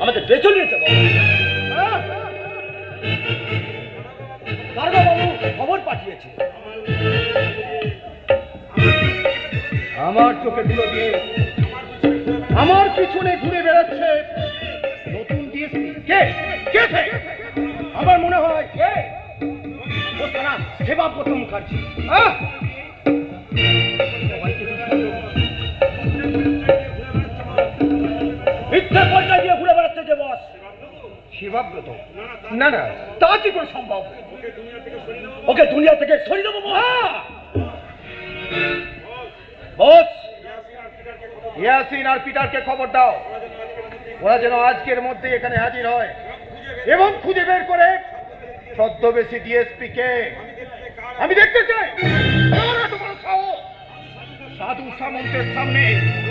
আমাদের হ্যাঁ? দারোগা বাবু খবর পাঠিয়েছে আমার চোখে ধুলো দিয়ে আমার পিছনে ঘুরে বেড়াচ্ছে নতুন ডিএসপি কে কে আমার মনে হয় কে সারা সেবাব্রত মুখার্জি আহ! শিবাব্রত না না, তা কি করে সম্ভব? ওকে দুনিয়া থেকে সরিয়ে দেবো বস। ইয়াসিন আর পিটারকে খবর দাও। ওরা যেন আজকের মধ্যে এখানে হাজির হয়। এবং খুঁজে বের করে ছদ্মবেশী ডিএসপি কে আমি দেখতে চাই? সাধু সামন্তের সামনে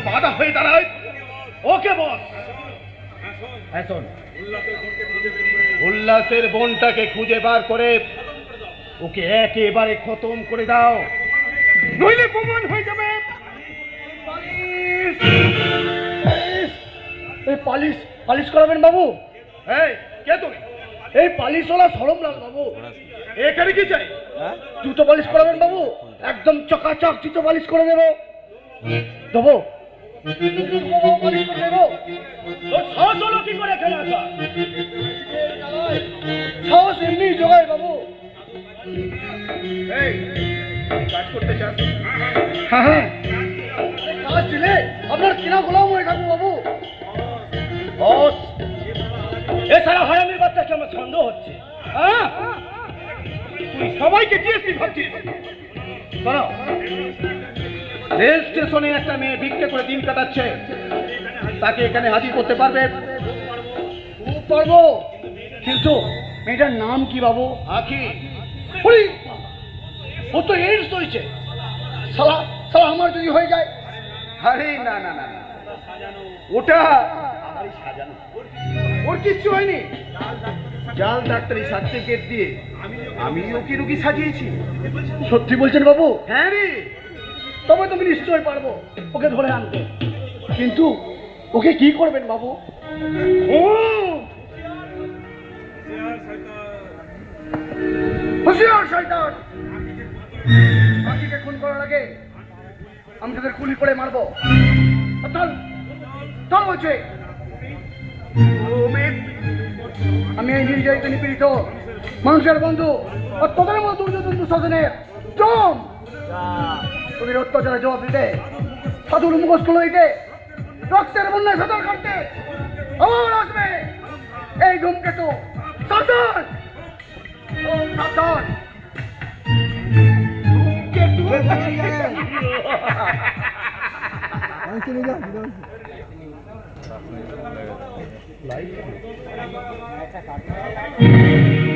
বাধা হয়ে দাঁড়ায়। ওকে, বস। এখন উল্লাসের বোনটাকে খুঁজে বার করে ওকে একেবারে খতম করে দাও। নইলে প্রমাণ হয়ে যাবে। পালিশ! পালিশ! এই পালিশ পালিশ করাবেন বাবু। এই কে তুমি? এই পালিশওয়ালা সরমলাল বাবু। এখানে কি চাই? জুতো পালিশ করাবেন বাবু। একদম চকাচক জুতো পালিশ করে দেবো। দেবো? কি এমনি জোগায় বাবু হ্যাঁ? হ্যাঁ আপনার কিনা গোলাম হয়ে থাকব বাবু বস এছাড়া হারামির বাচ্চাকে আমার সন্দেহ হচ্ছে হ্যাঁ তুই সবাইকে ডিএসপি ভাবছিস শোনো রেল স্টেশনে একটা মেয়ে ভিক্ষে করে দিন কাটাচ্ছে। তাকে এখানে হাজির করতে পারবে। পারব। কিন্তু মেয়েটার নাম কি বাবু? আখি ও তো এইডস হয়েছে। সালা সালা আমার যদি হয়ে যায়। আরে না না না। ওটা ওর কিচ্ছু হয়নি। জাল ডাক্তারি সার্টিফিকেট দিয়ে আমি ওকে রুগী সাজিয়েছি? সত্যি বলছেন বাবু? হ্যাঁ রে। তবে তুমি নিশ্চয় পারব ওকে ধরে আনতে। কিন্তু ওকে কি করবেন বাবু? শয়তান! খুন করার আগে আমি তাদের গুলি করে মারবো। আমি এই নির্যাতিত নিপীড়িত মানুষের বন্ধু আর তোদের মতো দুর্যোধন দুঃশাসনের জম তোদের অত্যাচারে জবাব দিতে। সাধুর মুখস্থ লইতে। রক্তের বন্যায় সাঁতার কাটতে আমার আসবে। এই ধূমকেতু। সাবধান। ও ধূমকেতু।